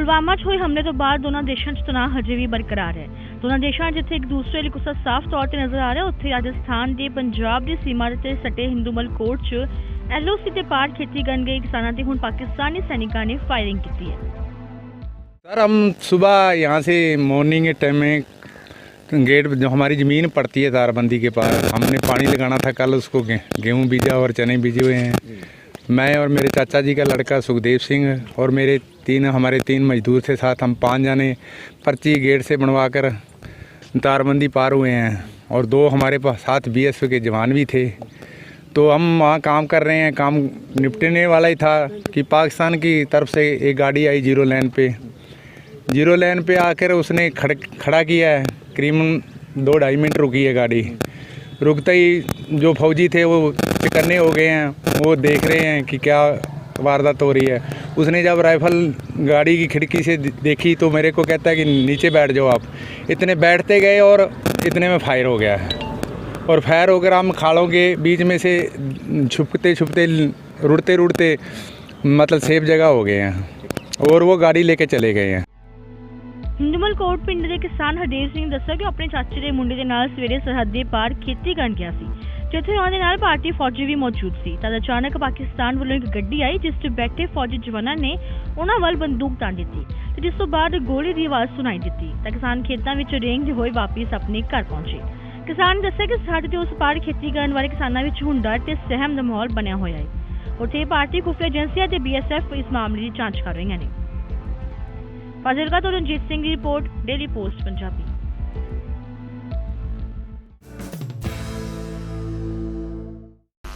ਪੁਲਵਾਮਾ 'ਚ ਹੋਏ ਹਮਲੇ ਤੋਂ ਬਾਅਦ ਦੋਨਾਂ ਦੇਸ਼ਾਂ 'ਚ ਤਣਾਅ ਹਜੇ ਵੀ ਬਰਕਰਾਰ ਹੈ ਦੋਨਾਂ ਦੇਸ਼ਾਂ 'ਚ ਜਿੱਥੇ ਇੱਕ ਦੂਸਰੇ ਲਈ ਗੁੱਸਾ ਸਾਫ਼ ਤੌਰ ਤੇ ਨਜ਼ਰ ਆ ਰਿਹਾ ਉੱਥੇ ਰਾਜਸਥਾਨ ਦੇ ਪੰਜਾਬ ਦੀ ਸੀਮਾ ਦੇ ਤੇ ਸਟੇ ਹਿੰਦੂਮਲ ਕੋਟ 'ਚ ਐਲਓਸੀ ਤੇ ਪਾਰ ਖੇਤੀ ਕਰਨ ਗਏ ਕਿਸਾਨਾਂ ਤੇ ਹੁਣ ਪਾਕਿਸਤਾਨੀ ਸੈਨਿਕਾਂ ਨੇ ਫਾਇਰਿੰਗ ਕੀਤੀ ਹੈ सर हम सुबह यहाँ से मॉर्निंग के टाइम में गेट जो हमारी ज़मीन पड़ती है तारबंदी के पास हमने पानी लगाना था कल उसको गे- गेहूँ बीजा और चने बीजे हुए हैं मैं और मेरे चाचा जी का लड़का सुखदेव सिंह और मेरे तीन, हमारे तीन मजदूर थे साथ, हम पाँच जाने पर्ची गेट से बनवा कर तारबंदी पार हुए हैं। और दो हमारे पास साथ बी के जवान भी थे। तो हम वहाँ काम कर रहे हैं, काम निपटने वाला ही था कि पाकिस्तान की तरफ़ से एक गाड़ी आई ज़ीरो लाइन पे। ज़ीरो लाइन पे आकर उसने खड़, खड़ा किया है। करीबन दो ढाई मिनट रुकी है गाड़ी। रुकते ही जो फौजी थे वो चकन्ने हो गए हैं, वो देख रहे हैं कि क्या वारदात हो रही है उसने जब राइफल गाड़ी की खिड़की से दे- देखी तो मेरे को कहता है कि नीचे बैठ जाओ आप इतने बैठते गए और इतने में फायर हो गया है और फायर होकर हम खालों के बीच में से छुपते छुपते रुड़ते रुड़ते मतलब सेफ जगह हो गए हैं और वो गाड़ी लेके चले गए हैं ਹਿੰਦੂਮਲ ਕੋਟ ਪਿੰਡ ਦੇ ਕਿਸਾਨ ਹਰਦੇਵ ਸਿੰਘ ਨੇ ਦੱਸਿਆ ਕਿ ਉਹ ਆਪਣੇ ਚਾਚੇ ਦੇ ਮੁੰਡੇ ਦੇ ਨਾਲ ਸਵੇਰੇ ਸਰਹੱਦ ਦੇ ਪਾਰ ਖੇਤੀ ਕਰਨ ਗਿਆ ਸੀ ਜਿੱਥੇ ਉਹਨਾਂ ਦੇ ਨਾਲ ਭਾਰਤੀ ਫੌਜੀ ਵੀ ਮੌਜੂਦ ਸੀ। ਤਦ ਅਚਾਨਕ ਪਾਕਿਸਤਾਨ ਵੱਲੋਂ ਇੱਕ ਗੱਡੀ ਆਈ, ਜਿਸ 'ਚ ਬੈਠੇ ਫੌਜੀ ਜਵਾਨਾਂ ਨੇ ਉਹਨਾਂ ਵੱਲ ਬੰਦੂਕ ਤਾਣ ਦਿੱਤੀ ਤੇ ਜਿਸ ਤੋਂ ਬਾਅਦ ਗੋਲੀ ਦੀ ਆਵਾਜ਼ ਸੁਣਾਈ ਦਿੱਤੀ ਤਾਂ ਕਿਸਾਨ ਖੇਤਾਂ ਵਿੱਚ ਰੇਂਗਦੇ ਹੋਏ ਵਾਪਸ ਆਪਣੇ ਘਰ ਪਹੁੰਚੇ। ਕਿਸਾਨ ਨੇ ਦੱਸਿਆ ਕਿ ਸਾਡੇ ਦੇ ਉਸ ਪਾਰ ਖੇਤੀ ਕਰਨ ਵਾਲੇ ਕਿਸਾਨਾਂ ਵਿੱਚ ਹੁਣ ਡਰ ਤੇ ਸਹਿਮ ਦਾ ਮਾਹੌਲ ਬਣਿਆ ਹੋਇਆ ਹੈ। ਉੱਥੇ ਭਾਰਤੀ ਖੁਫੀਆ ਏਜੰਸੀਆਂ ਤੇ ਬੀਐਸਐਫ ਇਸ ਮਾਮਲੇ ਦੀ ਜਾਂਚ ਕਰ ਰਹੀਆਂ ਨੇ। ਫਾਜ਼ਿਲਕਾ ਤੋਂ ਰਣਜੀਤ ਸਿੰਘ ਦੀ ਰਿਪੋਰਟ, ਡੇਲੀ ਪੋਸਟ, ਪੰਜਾਬੀ।